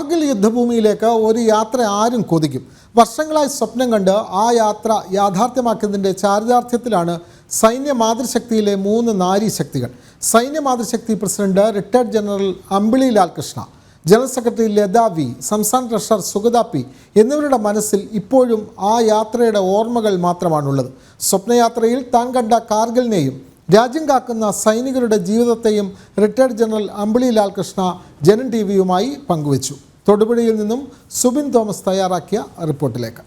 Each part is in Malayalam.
കാർഗിൽ യുദ്ധഭൂമിയിലേക്ക് ഒരു യാത്ര ആരും കൊതിക്കും. വർഷങ്ങളായി സ്വപ്നം കണ്ട് ആ യാത്ര യാഥാർത്ഥ്യമാക്കിയതിന്റെ ചാരിതാർത്ഥ്യത്തിലാണ് സൈന്യ മാതൃശക്തിയിലെ മൂന്ന് നാരീശക്തികൾ സൈന്യ മാതൃശക്തി president retired general Ambili Lalkrishna general secretary Latha V സംസ്ഥാന ട്രഷറർ സുഗത പി എന്നിവരുടെ മനസ്സിൽ ഇപ്പോഴും ആ യാത്രയുടെ ഓർമ്മകൾ മാത്രമാണുള്ളത്. സ്വപ്നയാത്രയിൽ താൻ കണ്ട കാർഗിലിനെയും രാജ്യം കാക്കുന്ന സൈനികരുടെ ജീവിതത്തെയും retired general Ambili Lalkrishna Janam T വിയുമായി പങ്കുവച്ചു. തൊടുപുഴയിൽ നിന്നും സുബിൻ തോമസ് തയ്യാറാക്കിയ റിപ്പോർട്ടിലേക്ക്.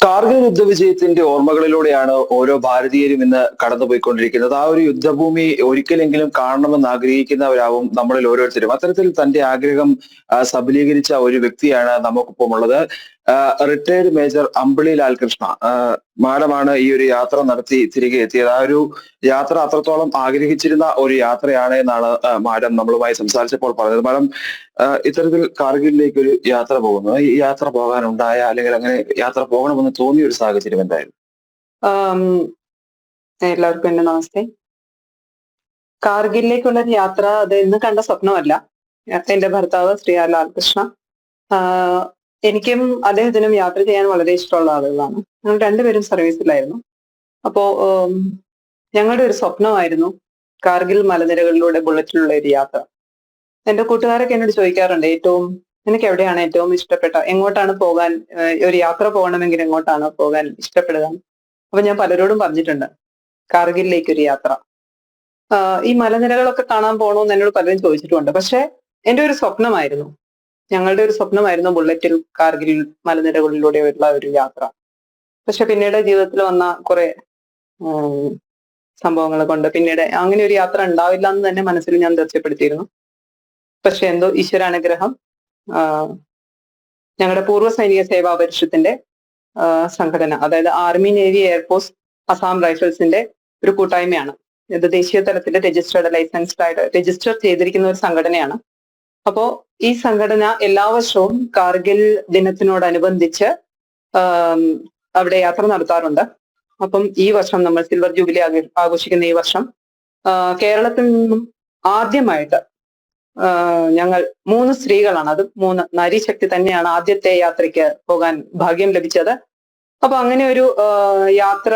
കാർഗിൽ യുദ്ധവിജയത്തിന്റെ ഓർമ്മകളിലൂടെയാണ് ഓരോ ഭാരതീയരും ഇന്ന് കടന്നുപോയിക്കൊണ്ടിരിക്കുന്നത്. ആ ഒരു യുദ്ധഭൂമി ഒരിക്കലെങ്കിലും കാണണമെന്ന് ആഗ്രഹിക്കുന്നവരാവും നമ്മളിൽ ഓരോരുത്തരും. അത്തരത്തിൽ തന്റെ ആഗ്രഹം സബലീകരിച്ച ഒരു വ്യക്തിയാണ് നമുക്കിപ്പം ഉള്ളത് റിട്ടയർഡ് മേജർ അമ്പിളി ലാൽകൃഷ്ണ. മാഡമാണ് ഈ ഒരു യാത്ര നടത്തി തിരികെ എത്തിയത്. ആ ഒരു യാത്ര അത്രത്തോളം ആഗ്രഹിച്ചിരുന്ന ഒരു യാത്രയാണ് എന്നാണ് മാഡം നമ്മളുമായി സംസാരിച്ചപ്പോൾ പറഞ്ഞത്. മാഡം ഇത്തരത്തിൽ കാർഗിലിലേക്ക് ഒരു യാത്ര പോകുന്നു. ഈ യാത്ര പോകാനുണ്ടായ അല്ലെങ്കിൽ അങ്ങനെ യാത്ര പോകണമെന്ന് തോന്നിയ ഒരു സാഹചര്യം എന്തായിരുന്നു? എല്ലാവർക്കും എന്റെ നമസ്തേ. കാർഗിലിലേക്കുള്ള യാത്ര അത് ഇന്ന് കണ്ട സ്വപ്നമല്ല. എന്റെ ഭർത്താവ് ശ്രീ ലാൽകൃഷ്ണ. എനിക്കും അദ്ദേഹത്തിനും യാത്ര ചെയ്യാൻ വളരെ ഇഷ്ടമുള്ള ആളുകളാണ്. ഞങ്ങൾ രണ്ടുപേരും സർവീസിലായിരുന്നു. അപ്പോ ഞങ്ങളുടെ ഒരു സ്വപ്നമായിരുന്നു കാർഗിൽ മലനിരകളിലൂടെ ബുള്ളറ്റിലുള്ള ഒരു യാത്ര. എന്റെ കൂട്ടുകാരൊക്കെ എന്നോട് ചോദിക്കാറുണ്ട് ഏറ്റവും നിനക്ക് എവിടെയാണ് ഏറ്റവും ഇഷ്ടപ്പെട്ട എങ്ങോട്ടാണ് പോകാൻ ഒരു യാത്ര പോകണമെങ്കിൽ എങ്ങോട്ടാണ് പോകാൻ ഇഷ്ടപ്പെടുക? അപ്പൊ ഞാൻ പലരോടും പറഞ്ഞിട്ടുണ്ട് കാർഗില്ലേക്കൊരു യാത്ര. ഈ മലനിരകളൊക്കെ കാണാൻ പോകണമെന്ന് എന്നോട് പലരും ചോദിച്ചിട്ടുണ്ട് പക്ഷെ എന്റെ ഒരു സ്വപ്നമായിരുന്നു ഞങ്ങളുടെ ഒരു സ്വപ്നമായിരുന്നു ബുള്ളറ്റിൽ കാർഗിൽ മലനിരകളിലൂടെയുള്ള ഒരു യാത്ര. പക്ഷെ പിന്നീട് ജീവിതത്തിൽ വന്ന കുറെ സംഭവങ്ങൾ കൊണ്ട് പിന്നീട് അങ്ങനെ ഒരു യാത്ര ഉണ്ടാവില്ല എന്ന് തന്നെ മനസ്സിൽ ഞാൻ തീർച്ചപ്പെടുത്തിയിരുന്നു പക്ഷെ എന്തോ ഈശ്വരാനുഗ്രഹം ഞങ്ങളുടെ പൂർവ സൈനിക സേവാ പരിഷത്തിന്റെ സംഘടന അതായത് army navy air force Assam റൈഫിൾസിന്റെ ഒരു കൂട്ടായ്മയാണ്. ഇത് ദേശീയ തലത്തിൽ രജിസ്റ്റേർഡ് ലൈസൻസ്ഡ് ആയിട്ട് രജിസ്റ്റർ ചെയ്തിരിക്കുന്ന ഒരു സംഘടനയാണ്. അപ്പോ ഈ സംഘടന എല്ലാ വർഷവും കാർഗിൽ ദിനത്തിനോടനുബന്ധിച്ച് അവിടെ യാത്ര നടത്താറുണ്ട്. അപ്പം ഈ വർഷം നമ്മൾ സിൽവർ ജൂബിലി ആഘോഷിക്കുന്ന ഈ വർഷം കേരളത്തിൽ നിന്നും ആദ്യമായിട്ട് ഞങ്ങൾ മൂന്ന് സ്ത്രീകളാണ്. അത് മൂന്ന് നാരീശക്തി തന്നെയാണ് ആദ്യത്തെ യാത്രയ്ക്ക് പോകാൻ ഭാഗ്യം ലഭിച്ചത്. അപ്പൊ അങ്ങനെ ഒരു യാത്ര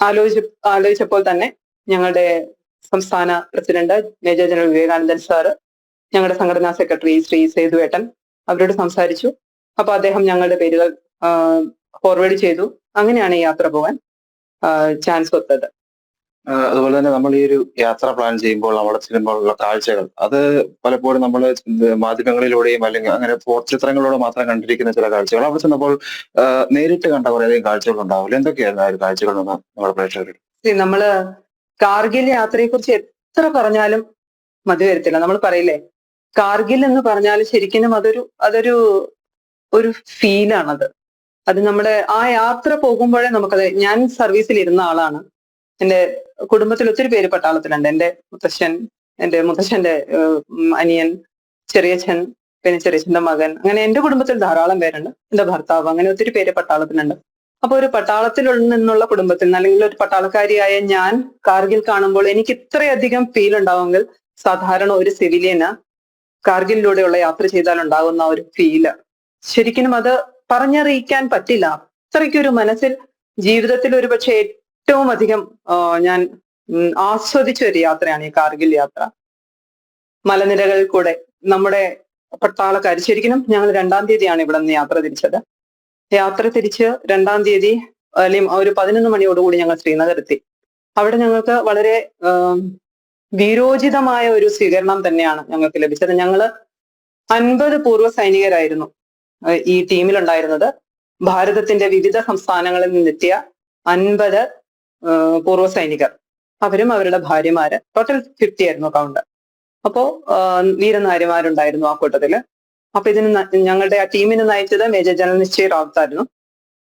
ആലോചിച്ച ആലോചിച്ചപ്പോൾ തന്നെ ഞങ്ങളുടെ സംസ്ഥാന president major general Vivekanandan sir ഞങ്ങളുടെ സംഘടനാ സെക്രട്ടറി ശ്രീ സേതുവേട്ടൻ അവരോട് സംസാരിച്ചു. അപ്പൊ അദ്ദേഹം ഞങ്ങളുടെ പേരുകൾ ഫോർവേഡ് ചെയ്തു. അങ്ങനെയാണ് ഈ യാത്ര പോകാൻ ചാൻസ് ഒത്തത്. അതുപോലെ തന്നെ നമ്മൾ ഈ ഒരു യാത്ര പ്ലാൻ ചെയ്യുമ്പോൾ അവിടെ ചെല്ലുമ്പോഴുള്ള കാഴ്ചകൾ അത് പലപ്പോഴും നമ്മൾ മാധ്യമങ്ങളിലൂടെയും അല്ലെങ്കിൽ അങ്ങനെ ചിത്രങ്ങളിലൂടെ മാത്രം കണ്ടിരിക്കുന്ന ചില കാഴ്ചകൾ. അവിടെ ചെന്നപ്പോൾ നേരിട്ട് കണ്ട കുറേയധികം കാഴ്ചകൾ ഉണ്ടാവില്ല. എന്തൊക്കെയായിരുന്നു ആ ഒരു കാഴ്ചകൾ നമ്മുടെ പ്രേക്ഷകർ See, നമ്മൾ കാർഗിൽ യാത്രയെ കുറിച്ച് എത്ര പറഞ്ഞാലും മതി വരത്തില്ല. നമ്മൾ പറയില്ലേ കാർഗിൽ എന്ന് പറഞ്ഞാൽ ശരിക്കും അതൊരു അതൊരു ഒരു ഫീലാണത്. അത് നമ്മുടെ ആ യാത്ര പോകുമ്പോഴേ നമുക്കത് ഞാൻ സർവീസിൽ ഇരുന്ന ആളാണ്. എന്റെ കുടുംബത്തിൽ ഒത്തിരി പേര് പട്ടാളത്തിലുണ്ട്. എന്റെ മുത്തശ്ശൻ എന്റെ മുത്തശ്ശന്റെ അനിയൻ ചെറിയച്ഛൻ പിന്നെ ചെറിയച്ഛന്റെ മകൻ അങ്ങനെ എന്റെ കുടുംബത്തിൽ ധാരാളം പേരുണ്ട്. എന്റെ ഭർത്താവ് അങ്ങനെ ഒത്തിരി പേര് പട്ടാളത്തിലുണ്ട്. അപ്പൊ ഒരു പട്ടാളത്തിൽ നിന്നുള്ള കുടുംബത്തിൽ നിന്ന് അല്ലെങ്കിൽ ഒരു പട്ടാളക്കാരിയായ ഞാൻ കാർഗിൽ കാണുമ്പോൾ എനിക്ക് ഇത്രയധികം ഫീൽ ഉണ്ടാവുമെങ്കിൽ സാധാരണ ഒരു സിവിലിയന് കാർഗിലിലൂടെയുള്ള യാത്ര ചെയ്താൽ ഉണ്ടാകുന്ന ഒരു ഫീൽ ശരിക്കും അത് പറഞ്ഞറിയിക്കാൻ പറ്റില്ല. അത്രയ്ക്കൊരു മനസ്സിൽ ജീവിതത്തിൽ ഒരു പക്ഷെ ഏറ്റവും അധികം ഞാൻ ആസ്വദിച്ച ഒരു യാത്രയാണ് ഈ കാർഗിൽ യാത്ര. മലനിരകളിൽ കൂടെ നമ്മുടെ പട്ടാളക്കാർ ശരിക്കും ഞങ്ങൾ രണ്ടാം തീയതിയാണ് ഇവിടെ നിന്ന് യാത്ര തിരിച്ചത്. യാത്ര തിരിച്ച് രണ്ടാം തീയതി അല്ലെങ്കിൽ ഒരു പതിനൊന്ന് മണിയോടുകൂടി ഞങ്ങൾ ശ്രീനഗർ എത്തി. അവിടെ ഞങ്ങൾക്ക് വളരെ വീരോചിതമായ ഒരു സ്വീകരണം തന്നെയാണ് ഞങ്ങൾക്ക് ലഭിച്ചത്. ഞങ്ങൾ അൻപത് പൂർവ സൈനികരായിരുന്നു ഈ ടീമിലുണ്ടായിരുന്നത്. ഭാരതത്തിന്റെ വിവിധ സംസ്ഥാനങ്ങളിൽ നിന്നെത്തിയ അൻപത് പൂർവ സൈനികർ. അവരും അവരുടെ ഭാര്യമാര് ടോട്ടൽ ഫിഫ്റ്റി ആയിരുന്നു കൗണ്ട്. അപ്പോ വീരനാര്യമാരുണ്ടായിരുന്നു ആ കൂട്ടത്തിൽ. അപ്പൊ ഇതിന് ഞങ്ങളുടെ ആ ടീമിനെ നയിച്ചത് മേജർ ജനറൽ നിശ്ചയ റാവത്ത് ആയിരുന്നു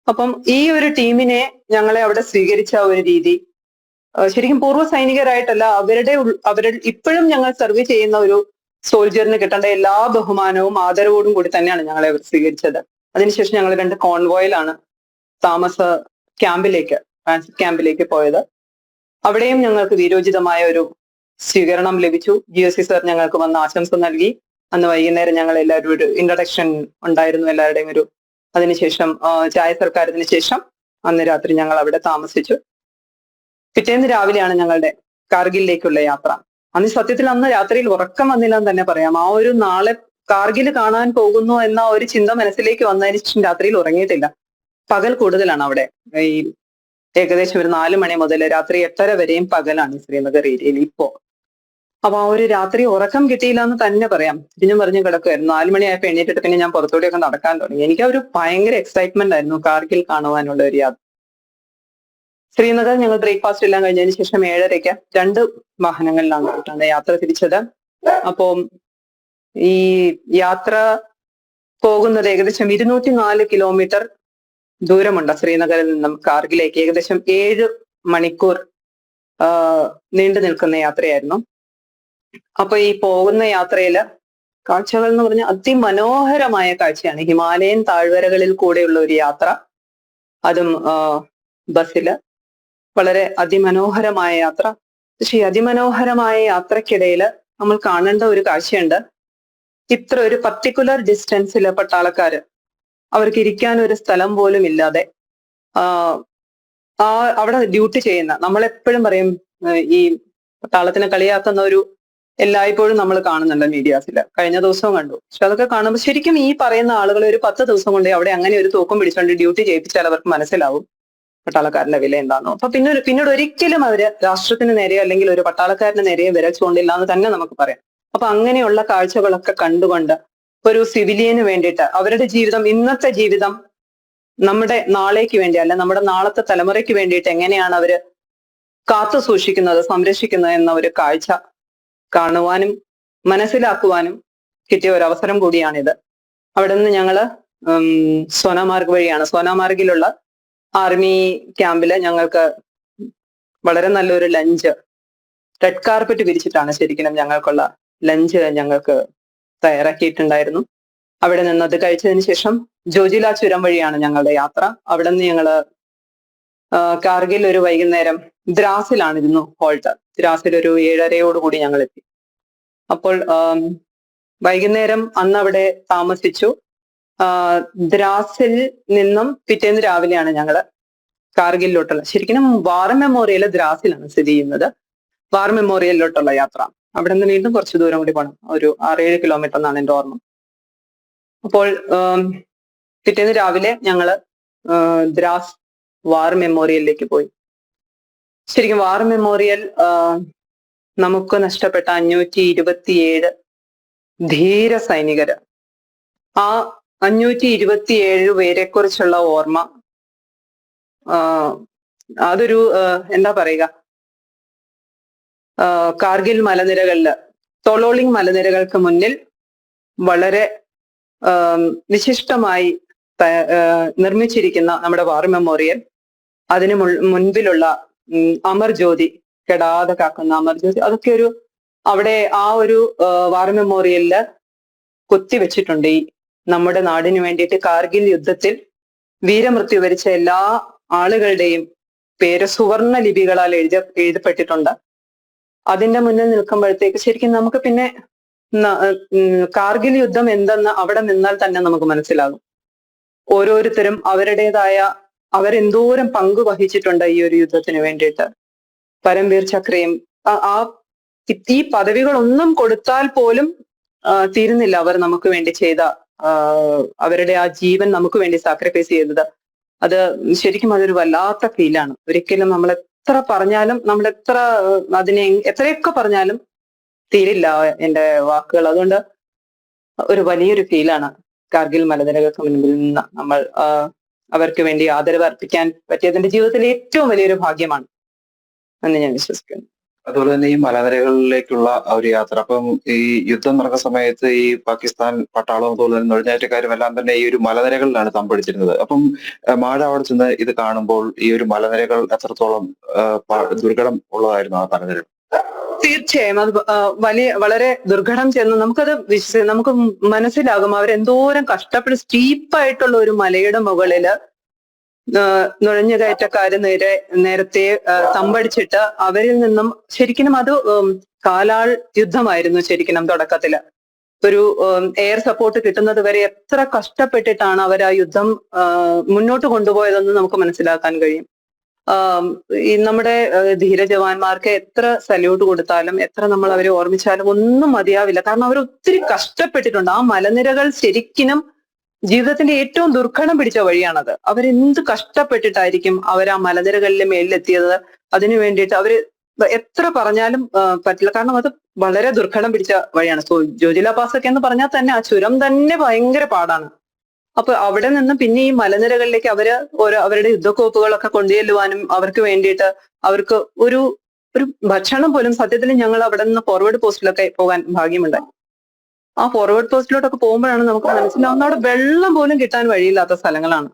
അപ്പം ഈ ഒരു ടീമിനെ ഞങ്ങളെ അവിടെ സ്വീകരിച്ച ഒരു രീതി ശരിക്കും പൂർവ സൈനികരായിട്ടല്ല അവരുടെ അവരുടെ ഇപ്പോഴും ഞങ്ങൾ സർവ് ചെയ്യുന്ന ഒരു സോൾജറിന് കിട്ടേണ്ട എല്ലാ ബഹുമാനവും ആദരവോടും കൂടി തന്നെയാണ് ഞങ്ങളെ അവർ സ്വീകരിച്ചത്. അതിനുശേഷം ഞങ്ങൾ രണ്ട് കോൺവോയിലാണ് താമസ ക്യാമ്പിലേക്ക് ട്രാൻസിറ്റ് ക്യാമ്പിലേക്ക് പോയത്. അവിടെയും ഞങ്ങൾക്ക് വീരോചിതമായ ഒരു സ്വീകരണം ലഭിച്ചു. ജി എസ് സി സാർ ഞങ്ങൾക്ക് വന്ന് ആശംസ നൽകി. അന്ന് വൈകുന്നേരം ഞങ്ങൾ എല്ലാവരും ഒരു ഇൻട്രഡക്ഷൻ ഉണ്ടായിരുന്നു എല്ലാവരുടെയും ഒരു അതിനുശേഷം ചായ സർക്കാരത്തിന് ശേഷം അന്ന് രാത്രി ഞങ്ങൾ അവിടെ താമസിച്ചു. പിറ്റേന്ന് രാവിലെയാണ് ഞങ്ങളുടെ കാർഗിലിലേക്കുള്ള യാത്ര. അന്ന് സത്യത്തിൽ അന്ന് രാത്രിയിൽ ഉറക്കം വന്നില്ല എന്ന് തന്നെ പറയാം. ആ ഒരു നാളെ കാർഗിൽ കാണാൻ പോകുന്നു എന്ന ഒരു ചിന്ത മനസ്സിലേക്ക് വന്നതിന് രാത്രിയിൽ ഉറങ്ങിയിട്ടില്ല. പകൽ കൂടുതലാണ് അവിടെ. ഈ ഏകദേശം ഒരു നാല് മണി മുതൽ രാത്രി എട്ടര വരെയും പകലാണ് ശ്രീനഗർ ഏരിയയിൽ ഇപ്പോ അപ്പൊ ആ ഒരു രാത്രി ഉറക്കം കിട്ടിയില്ല എന്ന് തന്നെ പറയാം. തിരിഞ്ഞും പറഞ്ഞു കിടക്കുമായിരുന്നു നാല് മണിയായപ്പോൾ എണീറ്റിട്ട് പിന്നെ ഞാൻ പുറത്തോടെയൊക്കെ നടക്കാൻ തുടങ്ങി. എനിക്ക് ഒരു ഭയങ്കര എക്സൈറ്റ്മെന്റ് ആയിരുന്നു കാർഗിൽ കാണുവാനുള്ള ഒരു യാത്ര. ശ്രീനഗർ ഞങ്ങൾ ബ്രേക്ക്ഫാസ്റ്റ് എല്ലാം കഴിഞ്ഞതിന് ശേഷം ഏഴരയ്ക്ക് രണ്ട് വാഹനങ്ങളിലാണ് പോയിട്ടാണ് യാത്ര തിരിച്ചത്. അപ്പം ഈ യാത്ര പോകുന്നത് ഏകദേശം ഇരുന്നൂറ്റി നാല് കിലോമീറ്റർ ദൂരമുണ്ട് ശ്രീനഗറിൽ നിന്നും കാർഗിലേക്ക്. ഏകദേശം ഏഴ് മണിക്കൂർ നീണ്ടു നിൽക്കുന്ന യാത്രയായിരുന്നു. അപ്പൊ ഈ പോകുന്ന യാത്രയിൽ കാഴ്ചകൾ എന്ന് പറഞ്ഞാൽ അതിമനോഹരമായ കാഴ്ചയാണ്. ഹിമാലയൻ താഴ്വരകളിൽ കൂടെയുള്ള ഒരു യാത്ര. അതും ബസ്സിൽ വളരെ അതിമനോഹരമായ യാത്ര. പക്ഷെ അതിമനോഹരമായ യാത്രക്കിടയിൽ നമ്മൾ കാണേണ്ട ഒരു കാഴ്ചയുണ്ട്. ഇത്ര ഒരു പർട്ടിക്കുലർ ഡിസ്റ്റൻസിൽ പട്ടാളക്കാര് അവർക്ക് ഇരിക്കാൻ ഒരു സ്ഥലം പോലും ഇല്ലാതെ ആ അവിടെ ഡ്യൂട്ടി ചെയ്യുന്ന നമ്മളെപ്പോഴും പറയും ഈ പട്ടാളത്തിനെ കളിയാക്കുന്ന ഒരു എല്ലായ്പ്പോഴും നമ്മൾ കാണുന്നുണ്ട് മീഡിയാസിൽ കഴിഞ്ഞ ദിവസവും കണ്ടു. പക്ഷെ അതൊക്കെ കാണുമ്പോൾ ശരിക്കും ഈ പറയുന്ന ആളുകൾ ഒരു പത്ത് ദിവസം കൊണ്ട് അവിടെ അങ്ങനെ ഒരു തൂക്കം പിടിച്ചുകൊണ്ട് ഡ്യൂട്ടി ചെയ്യിപ്പിച്ചാൽ അവർക്ക് മനസ്സിലാവും. പട്ടാളക്കാരന്റെ വില എന്താണോ അപ്പൊ പിന്നെ പിന്നീട് ഒരിക്കലും അവർ രാഷ്ട്രത്തിന് നേരെയോ അല്ലെങ്കിൽ ഒരു പട്ടാളക്കാരന് നേരെയോ വിരൽ ചൂണ്ടില്ല എന്ന് തന്നെ നമുക്ക് പറയാം. അപ്പൊ അങ്ങനെയുള്ള കാഴ്ചകളൊക്കെ കണ്ടുകൊണ്ട് ഒരു സിവിലിയന് വേണ്ടിയിട്ട് അവരുടെ ജീവിതം ഇന്നത്തെ ജീവിതം നമ്മുടെ നാളേക്ക് വേണ്ടി അല്ല നമ്മുടെ നാളത്തെ തലമുറയ്ക്ക് വേണ്ടിയിട്ട് എങ്ങനെയാണ് അവർ കാത്തു സൂക്ഷിക്കുന്നത് സംരക്ഷിക്കുന്നത് എന്ന ഒരു കാഴ്ച കാണുവാനും മനസ്സിലാക്കുവാനും കിട്ടിയ ഒരു അവസരം കൂടിയാണിത്. അവിടെ നിന്ന് ഞങ്ങൾ സോനാമാർഗ് വഴിയാണ്. സോനാമാർഗിലുള്ള ആർമി ക്യാമ്പിൽ ഞങ്ങൾക്ക് വളരെ നല്ലൊരു ലഞ്ച് റെഡ് കാർപ്പറ്റ് വിരിച്ചിട്ടാണ് ശരിക്കും ഞങ്ങൾക്കുള്ള ലഞ്ച് ഞങ്ങൾക്ക് തയ്യാറാക്കിയിട്ടുണ്ടായിരുന്നു. അവിടെ നിന്ന് അത് കഴിച്ചതിന് ശേഷം ജോജില ചുരം വഴിയാണ് ഞങ്ങളുടെ യാത്ര. അവിടെ നിന്ന് ഞങ്ങൾ കാർഗിൽ ഒരു വൈകുന്നേരം ദ്രാസിലാണിരുന്നു ഹോൾട്ട്. ദ്രാസിൽ ഒരു ഏഴരയോടുകൂടി ഞങ്ങൾ എത്തി അപ്പോൾ വൈകുന്നേരം അന്ന് അവിടെ താമസിച്ചു. ദ്രാസിൽ നിന്നും പിറ്റേന്ന് രാവിലെയാണ് ഞങ്ങൾ കാർഗിലോട്ടുള്ള ശരിക്കും വാർ മെമ്മോറിയൽ ദ്രാസിലാണ് സ്ഥിതി ചെയ്യുന്നത്. വാർ മെമ്മോറിയലിലോട്ടുള്ള യാത്ര. അവിടെ നിന്ന് വീണ്ടും കുറച്ച് ദൂരം കൂടി പോകണം ഒരു ആറേഴ് കിലോമീറ്റർ എന്നാണ് എന്റെ ഓർമ്മ. അപ്പോൾ പിറ്റേന്ന് രാവിലെ ഞങ്ങൾ ദ്രാസ് വാർ മെമ്മോറിയലിലേക്ക് പോയി. ശരിക്കും വാർ മെമ്മോറിയൽ നമുക്ക് നഷ്ടപ്പെട്ട അഞ്ഞൂറ്റി ഇരുപത്തിയേഴ് ധീര സൈനികര്. ആ അഞ്ഞൂറ്റി ഇരുപത്തിയേഴ് പേരെ കുറിച്ചുള്ള ഓർമ്മ അതൊരു എന്താ പറയുക? കാർഗിൽ മലനിരകളിൽ തൊളോളിംഗ് മലനിരകൾക്ക് മുന്നിൽ വളരെ വിശിഷ്ടമായി നിർമ്മിച്ചിരിക്കുന്ന നമ്മുടെ വാർ മെമ്മോറിയൽ അതിന് മുൻപിലുള്ള അമർ ജ്യോതി കെടാതെ കാക്കുന്ന അമർ ജ്യോതി അതൊക്കെ ഒരു അവിടെ ആ ഒരു വാർ മെമ്മോറിയലിൽ കൊത്തിവെച്ചിട്ടുണ്ട് ഈ നമ്മുടെ നാടിന് വേണ്ടിയിട്ട് കാർഗിൽ യുദ്ധത്തിൽ വീരമൃത്യു വരിച്ച എല്ലാ ആളുകളുടെയും പേര് സുവർണ ലിപികളാൽ എഴുതി എഴുതപ്പെട്ടിട്ടുണ്ട്. അതിന്റെ മുന്നിൽ നിൽക്കുമ്പോഴത്തേക്ക് ശരിക്കും നമുക്ക് പിന്നെ കാർഗിൽ യുദ്ധം എന്തെന്ന് അവിടെ നിന്നാൽ തന്നെ നമുക്ക് മനസ്സിലാകും. ഓരോരുത്തരും അവരുടേതായ അവരെന്തോരം പങ്ക് വഹിച്ചിട്ടുണ്ട് ഈ ഒരു യുദ്ധത്തിന് വേണ്ടിയിട്ട്. പരംവീർ ചക്രയും ആ- ഈ- പദവികളൊന്നും കൊടുത്താൽ പോലും തീരുന്നില്ല അവർ നമുക്ക് വേണ്ടി ചെയ്ത അവരുടെ ആ ജീവൻ നമുക്ക് വേണ്ടി സാക്രിഫൈസ് ചെയ്തത് അത് ശരിക്കും അതൊരു വല്ലാത്ത ഫീലാണ് ഒരിക്കലും നമ്മൾ എത്ര പറഞ്ഞാലും നമ്മൾ എത്ര അതിനെ എത്രയൊക്കെ പറഞ്ഞാലും തീരില്ല എന്റെ വാക്കുകൾ. അതുകൊണ്ട് ഒരു വലിയൊരു ഫീലാണ് കാർഗിൽ മലനിരകൾക്ക് മുൻപിൽ നിന്ന് നമ്മൾ അവർക്ക് വേണ്ടി ആദരവ് അർപ്പിക്കാൻ പറ്റിയതിന്റെ ജീവിതത്തിലെ ഏറ്റവും വലിയൊരു ഭാഗ്യമാണ് എന്ന് ഞാൻ വിശ്വസിക്കുന്നു. അതുപോലെ തന്നെ ഈ മലനിരകളിലേക്കുള്ള ഒരു യാത്ര. അപ്പം ഈ യുദ്ധം നടക്കുന്ന സമയത്ത് ഈ പാകിസ്ഥാൻ പട്ടാളവും അതുപോലെ തന്നെ നുഴഞ്ഞേറ്റക്കാരും എല്ലാം തന്നെ ഈ ഒരു മലനിരകളിലാണ് തമ്പടിച്ചിരുന്നത്. അപ്പം മാഴ അവിടെ ചെന്ന് ഇത് കാണുമ്പോൾ ഈ ഒരു മലനിരകൾ എത്രത്തോളം ദുർഘടം ഉള്ളതായിരുന്നു ആ മലനിരകൾ തീർച്ചയായും. അത് വലിയ വളരെ ദുർഘടം ചെന്ന് നമുക്കത് വിശ്വസി നമുക്ക് മനസ്സിലാകും. അവരെന്തോരം കഷ്ടപ്പെട്ട് സ്റ്റീപ്പായിട്ടുള്ള ഒരു മലയുടെ മുകളിൽ നുഴഞ്ഞുകയറ്റക്കാര് നേരെ നേരത്തെ തമ്പടിച്ചിട്ട് അവരിൽ നിന്നും ശരിക്കും അത് കാലാൾ യുദ്ധമായിരുന്നു ശരിക്കും തുടക്കത്തിൽ. ഒരു എയർ സപ്പോർട്ട് കിട്ടുന്നത് വരെ എത്ര കഷ്ടപ്പെട്ടിട്ടാണ് അവർ ആ യുദ്ധം മുന്നോട്ട് കൊണ്ടുപോയതെന്ന് നമുക്ക് മനസ്സിലാക്കാൻ കഴിയും. ഈ നമ്മുടെ ധീരജവാന്മാർക്ക് ധീര ജവാന്മാർക്ക് എത്ര സല്യൂട്ട് കൊടുത്താലും എത്ര നമ്മൾ അവരെ ഓർമ്മിച്ചാലും ഒന്നും മതിയാവില്ല. കാരണം അവർ ഒത്തിരി കഷ്ടപ്പെട്ടിട്ടുണ്ട്. ആ മലനിരകൾ ശരിക്കും ജീവിതത്തിന്റെ ഏറ്റവും ദുർഘടം പിടിച്ച വഴിയാണത്. അവരെന്ത് കഷ്ടപ്പെട്ടിട്ടായിരിക്കും അവർ ആ മലനിരകളിലെ മേലിലെത്തിയത്? അതിനു വേണ്ടിയിട്ട് അവർ എത്ര പറഞ്ഞാലും പറ്റില്ല. കാരണം അത് വളരെ ദുർഘടം പിടിച്ച വഴിയാണ്. സോ ജോജില പാസൊക്കെ എന്ന് പറഞ്ഞാൽ തന്നെ ആ ചുരം തന്നെ ഭയങ്കര പാടാണ്. അപ്പൊ അവിടെ നിന്ന് പിന്നെ ഈ മലനിരകളിലേക്ക് അവർ ഓരോ അവരുടെ യുദ്ധക്കോപ്പുകളൊക്കെ കൊണ്ടുചെല്ലുവാനും അവർക്ക് വേണ്ടിയിട്ട് അവർക്ക് ഒരു ഒരു ഭക്ഷണം പോലും സത്യത്തിൽ ഞങ്ങൾ അവിടെ നിന്ന് ഫോർവേഡ് പോസ്റ്റിലൊക്കെ പോകാൻ ഭാഗ്യമുണ്ടായി. ആ ഫോർവേഡ് പോസ്റ്റിലോട്ടൊക്കെ പോകുമ്പോഴാണ് നമുക്ക് മനസ്സിലാവുന്ന അവിടെ വെള്ളം പോലും കിട്ടാൻ വഴിയില്ലാത്ത സ്ഥലങ്ങളാണ്.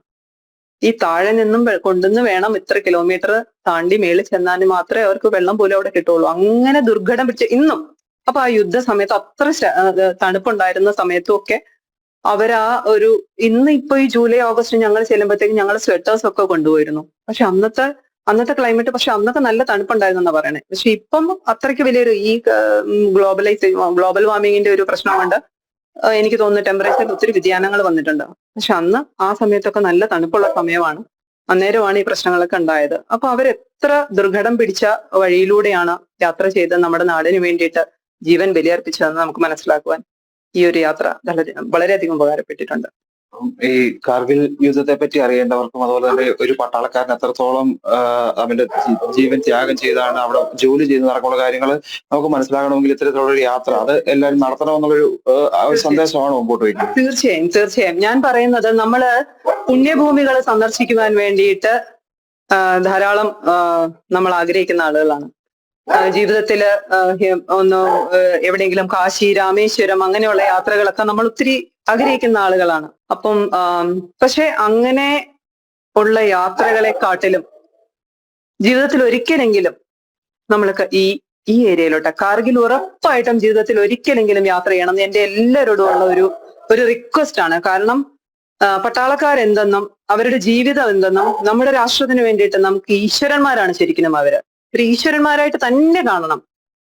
ഈ താഴെ നിന്നും കൊണ്ടുനിന്ന് വേണം ഇത്ര കിലോമീറ്റർ താണ്ടി മേളിൽ ചെന്നാൽ മാത്രമേ അവർക്ക് വെള്ളം പോലും അവിടെ കിട്ടുള്ളൂ അങ്ങനെ ദുർഘടം പിടിച്ച് ഇന്നും അപ്പൊ ആ യുദ്ധ സമയത്ത് അത്ര തണുപ്പുണ്ടായിരുന്ന സമയത്തും ഒക്കെ അവരാ ഒരു ഇന്ന് ഇപ്പൊ ഈ ജൂലൈ ഓഗസ്റ്റ് ഞങ്ങൾ ചെല്ലുമ്പോഴത്തേക്ക് ഞങ്ങൾ സ്വെറ്റേഴ്സ് ഒക്കെ കൊണ്ടുപോയിരുന്നു. പക്ഷെ അന്നത്തെ അന്നത്തെ ക്ലൈമറ്റ് പക്ഷെ അന്നൊക്കെ നല്ല തണുപ്പുണ്ടായിരുന്നു എന്നാ പറയണേ. പക്ഷെ ഇപ്പം അത്രയ്ക്ക് വലിയൊരു ഈ ഗ്ലോബലൈസ് ഗ്ലോബൽ വാർമിങ്ങിന്റെ ഒരു പ്രശ്നം കൊണ്ട് എനിക്ക് തോന്നുന്നു ടെമ്പറേച്ചറിൽ ഒത്തിരി വ്യതിയാനങ്ങൾ വന്നിട്ടുണ്ട്. പക്ഷെ അന്ന് ആ സമയത്തൊക്കെ നല്ല തണുപ്പുള്ള സമയമാണ്. അന്നേരമാണ് ഈ പ്രശ്നങ്ങളൊക്കെ ഉണ്ടായത്. അപ്പൊ അവരെത്ര ദുർഘടം പിടിച്ച വഴിയിലൂടെയാണ് യാത്ര ചെയ്ത് നമ്മുടെ നാടിന് വേണ്ടിയിട്ട് ജീവൻ ബലിയർപ്പിച്ചതെന്ന് നമുക്ക് മനസ്സിലാക്കുവാൻ ഈ ഒരു യാത്ര വളരെ വളരെയധികം ഉപകാരപ്പെട്ടിട്ടുണ്ട്. ഈ കാർഗിൽ യുദ്ധത്തെ പറ്റി അറിയേണ്ടവർക്കും അതുപോലെ തന്നെ ഒരു പട്ടാളക്കാരൻ എത്രത്തോളം അവന്റെ ജീവൻ ത്യാഗം ചെയ്താണ് അവിടെ ജോലി ചെയ്ത് നടക്കുന്ന കാര്യങ്ങൾ നമുക്ക് മനസ്സിലാകണമെങ്കിൽ ഇത്തരത്തിലുള്ള യാത്ര അത് എല്ലാവരും നടത്തണമെന്നുള്ളൊരു സന്ദേശമാണ് മുമ്പോട്ട് വയ്ക്കുന്നത്. തീർച്ചയായും തീർച്ചയായും. ഞാൻ പറയുന്നത് നമ്മൾ പുണ്യഭൂമികൾ സന്ദർശിക്കുവാൻ വേണ്ടിയിട്ട് ധാരാളം നമ്മൾ ആഗ്രഹിക്കുന്ന ആളുകളാണ്. ജീവിതത്തിൽ ഒന്ന് എവിടെയെങ്കിലും കാശി രാമേശ്വരം അങ്ങനെയുള്ള യാത്രകളൊക്കെ നമ്മൾ ഒത്തിരി ആഗ്രഹിക്കുന്ന ആളുകളാണ്. അപ്പം പക്ഷെ അങ്ങനെ ഉള്ള യാത്രകളെക്കാട്ടിലും ജീവിതത്തിൽ ഒരിക്കലെങ്കിലും നമ്മൾക്ക് ഈ ഈ ഏരിയയിലോട്ട് കാർഗിൽ ഉറപ്പായിട്ടും ജീവിതത്തിൽ ഒരിക്കലെങ്കിലും യാത്ര ചെയ്യണം എന്ന് എന്റെ എല്ലാവരോടും ഉള്ള ഒരു ഒരു റിക്വസ്റ്റ് ആണ്. കാരണം പട്ടാളക്കാരെന്തെന്നും അവരുടെ ജീവിതം എന്തെന്നും നമ്മുടെ രാഷ്ട്രത്തിന് വേണ്ടിയിട്ട് നമുക്ക് ഈശ്വരന്മാരാണ് ശരിക്കും അവർ. ഒരു ഈശ്വരന്മാരായിട്ട് തന്നെ കാണണം.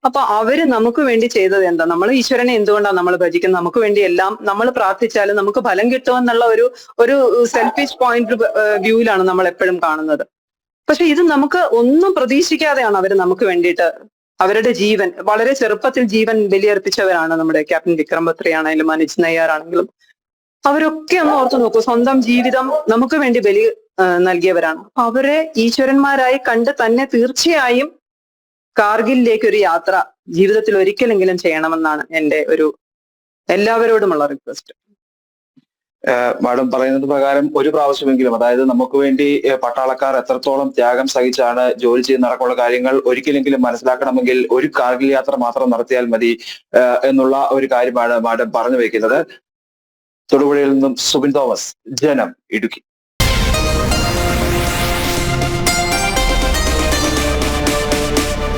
അപ്പൊ അവർ നമുക്ക് വേണ്ടി ചെയ്തത് എന്താ? നമ്മൾ ഈശ്വരനെ എന്തുകൊണ്ടാണ് നമ്മൾ ഭജിക്കുന്നത്? നമുക്ക് വേണ്ടി എല്ലാം നമ്മൾ പ്രാർത്ഥിച്ചാലും നമുക്ക് ഫലം കിട്ടുമെന്നുള്ള ഒരു ഒരു സെൽഫിഷ് പോയിന്റ് വ്യൂവിലാണ് നമ്മൾ എപ്പോഴും കാണുന്നത്. പക്ഷെ ഇത് നമുക്ക് ഒന്നും പ്രതീക്ഷിക്കാതെയാണ് അവർ നമുക്ക് വേണ്ടിയിട്ട് അവരുടെ ജീവൻ വളരെ ചെറുപ്പത്തിൽ ജീവൻ ബലിയർപ്പിച്ചവരാണ് നമ്മുടെ ക്യാപ്റ്റൻ വിക്രം ബത്രി ആണെങ്കിലും അനുജ് നയ്യാർ ആണെങ്കിലും അവരൊക്കെ ഒന്ന് ഓർത്തു നോക്കൂ സ്വന്തം ജീവിതം നമുക്ക് വേണ്ടി ബലി നൽകിയവരാണ്. അവരെ ഈശ്വരന്മാരായി കണ്ട് തന്നെ തീർച്ചയായും കാർഗിലിലേക്ക് ഒരു യാത്ര ജീവിതത്തിൽ ഒരിക്കലെങ്കിലും ചെയ്യണമെന്നാണ് എന്റെ ഒരു എല്ലാവരോടുമുള്ള റിക്വസ്റ്റ് മാഡം പറയുന്നത് പ്രകാരം ഒരു പ്രാവശ്യമെങ്കിലും അതായത് നമുക്ക് വേണ്ടി പട്ടാളക്കാർ എത്രത്തോളം ത്യാഗം സഹിച്ചാണ് ജോലി ചെയ്ത് നടക്കാനുള്ള കാര്യങ്ങൾ ഒരിക്കലെങ്കിലും മനസ്സിലാക്കണമെങ്കിൽ ഒരു കാർഗിൽ യാത്ര മാത്രം നടത്തിയാൽ മതി എന്നുള്ള ഒരു കാര്യമാണ് മാഡം പറഞ്ഞു വെക്കുന്നത് തൊടുപുഴയിൽ നിന്നും സുബിൻ തോമസ് ജനം ഇടുക്കി.